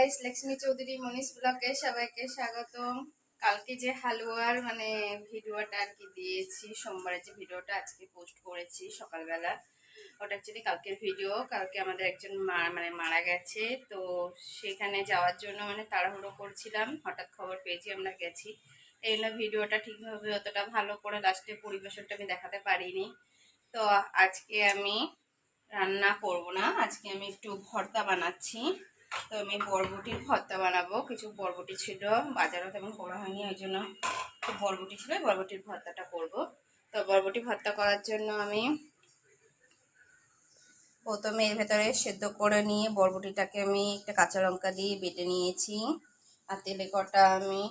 Guys Lakshmi Chowdhury মনীষ ব্লগে সবাইকে স্বাগতম। কালকে যে হালুয়ার মানে ভিডিওটা আর কি দিয়েছি, সোমবারের যে ভিডিওটা আজকে পোস্ট করেছি সকালবেলা, ওটা অ্যাকচুয়ালি কালকের ভিডিও কালকে আমাদের একজন মা মানে মারা গেছে, তো সেখানে যাওয়ার জন্য মানে তাড়াহুড়ো করছিলাম। হঠাৎ খবর পেয়েছি, আমরা গেছি। এই ভিডিওটা ঠিকভাবে অতটা ভালো করে লাস্টে পরিবেশনটা আমি দেখাতে পারিনি। তো আজকে আমি রান্না করব না, আজকে আমি একটু ভর্তা বানাচ্ছি। তো আমি বরবটির ভর্তা বানাবো। কিছু বরবটি ছিল বাজারও তেমন করা হয়নি, ওই জন্য বরবটি ছিল বরবটির ভর্তাটা করব। তো বরবটি ভর্তা করার জন্য আমি প্রথমে এর ভেতরে সেদ্ধ করে নিয়ে বরবটিটাকে আমি একটা কাঁচা লঙ্কা দিয়ে বেটে নিয়েছি। আর তেলে কটা আমি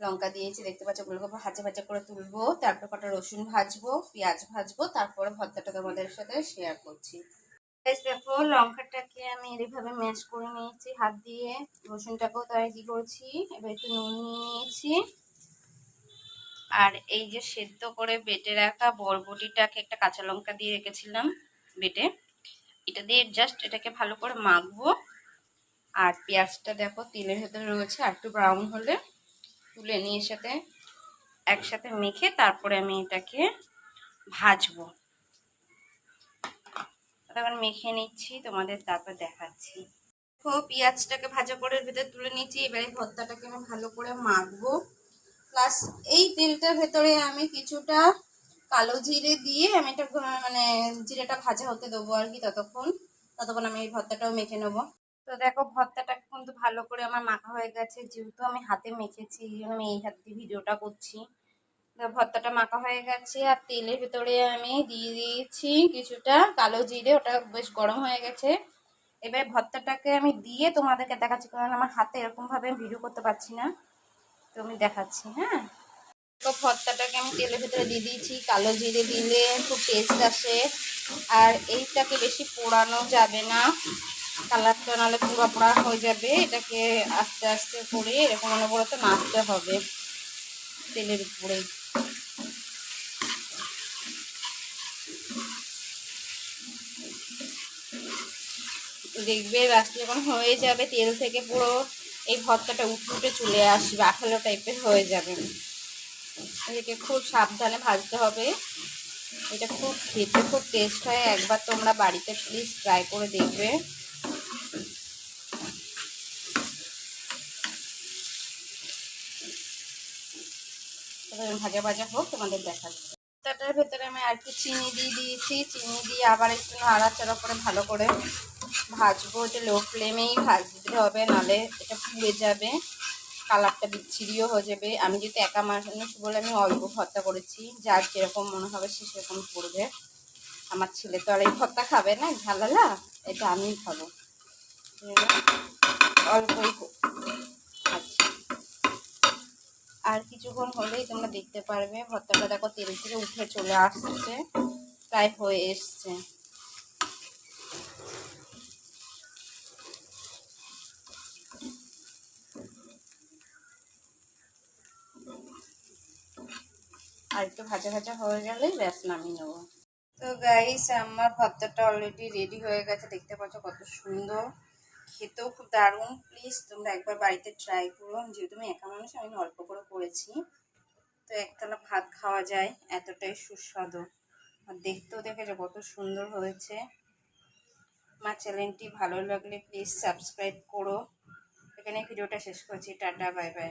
লঙ্কা দিয়েছি, দেখতে পাচ্ছ ওগুলোকে ভাজা ভাজা করে তুলবো। তারপর কটা রসুন ভাজবো, পেঁয়াজ ভাজবো, তারপরে ভর্তাটা তোমাদের সাথে শেয়ার করছি। দেখো, লঙ্কাটাকে আমি এইভাবে ম্যাশ করে নিয়েছি। হাত দিয়ে রসুনটাকেও কি করছি। এবার একটু নুন নিয়েছি। আর এই যে সেদ্ধ করে বেটে রাখা বরবটিটাকে একটা কাঁচা লঙ্কা দিয়ে রেখেছিলাম বেটে। এটা দিয়ে জাস্ট এটাকে ভালো করে মাখবো। আর পেঁয়াজটা দেখো, তেলের ভেতরে রয়েছে। আর একটু ব্রাউন হলে তুলে নিয়ে সাথে একসাথে মেখে তারপরে আমি এটাকে ভাজবো। তখন মেখে নিচ্ছি, তোমাদের তারপর দেখাচ্ছি। দেখো, পেঁয়াজটাকে ভাজা করে ভেতরে তুলে নিচ্ছি এবারে ভর্তাটাকে আমি ভালো করে মাখবো। প্লাস এই তেলটার ভেতরে আমি কিছুটা কালো জিরে দিয়ে আমি এটা মানে জিরেটা ভাজা হতে দেবো আর কি ততক্ষণ। ততক্ষণ আমি এই ভর্তাটাও মেখে নেব। তো দেখো, ভর্তাটা কিন্তু ভালো করে আমার মাখা হয়ে গেছে। যেহেতু আমি হাতে মেখেছি, এই জন্য আমি এই হাত দিয়ে ভিডিওটা করছি। ভর্তাটা মাখা হয়ে গেছে, আর তেলের ভেতরে আমি দিয়ে দিয়েছি কিছুটা কালো জিরে, ওটা বেশ গরম হয়ে গেছে। এবার ভর্তাটাকে আমি দিয়ে তোমাদেরকে দেখাচ্ছি, কারণ আমার হাতে এরকমভাবে ভিডিও করতে পারছি না। তো আমি দেখাচ্ছি হ্যাঁ। তো ভর্তাটাকে আমি তেলের ভেতরে দিয়ে দিয়েছি, কালো জিরে দিলে খুব টেস্ট আসে। আর এইটাকে বেশি পোড়ানো যাবে না, কালারটা নাহলে পুরো পোড়া হয়ে যাবে। এটাকে আস্তে আস্তে করে এরকম অনবরত নাড়তে হবে তেলের উপরে। দেখবে লাস্টে যখন হয়ে যাবে, তেল থেকে পুরো এই ভর্তাটা উঠে উঠে চলে আসবে, আঠালো টাইপের হয়ে যাবে। এটাকে খুব সাবধানে ভাজতে হবে। এটা খুব খেতে খুব টেস্ট হয়। একবার তোমরা বাড়িতে প্লিজ ট্রাই করে দেখবে। ভাজা ভাজা হোক, তোমাদের দেখাচ্ছি। ভর্তাটার ভেতরে আমি আর একটু চিনি দিয়ে দিয়েছি। চিনি দিয়ে আবার একটু নাড়াচাড়া করে ভালো করে ভাজবো এটা লো ফ্লেমেই ভাজতে হবে, নালে এটা পুড়ে যাবে, কালারটা বিচ্ছিরিও হয়ে যাবে। আমি যেহেতু একা মানুষ বলে আমি অল্প ভর্তা করেছি, যার যেরকম মনে হবে সে সেরকম করবে। আমার ছেলে তো আর এই ভর্তা খাবে না, ঝালালা, এটা আমিই খাব। অল্পই আর কিছুক্ষণ হলেই তোমরা দেখতে পারবে। ভর্তাটা দেখো তেল থেকে উঠে চলে আসছে, প্রায় হয়ে এসছে। আর একটু ভাজা ভাজা হয়ে গেলেই ব্যাস নামিয়ে নেব। তো গাইস আমার ভর্তাটা অলরেডি রেডি হয়ে গেছে। দেখতে পাচ্ছ কত সুন্দর। খেতেও খুব দারুণ। প্লিজ তোমরা একবার বাড়িতে ট্রাই করো। যেহেতু আমি একা মানুষ, আমি অল্প করে করেছি। তো একতলা ভাত খাওয়া যায়, এতটাই সুস্বাদু। আর দেখতেও দেখেছ কত সুন্দর হয়েছে। আমার চ্যানেলটি ভালো লাগলে প্লিজ সাবস্ক্রাইব করো। এখানে ভিডিওটা শেষ করছি। Tata bye bye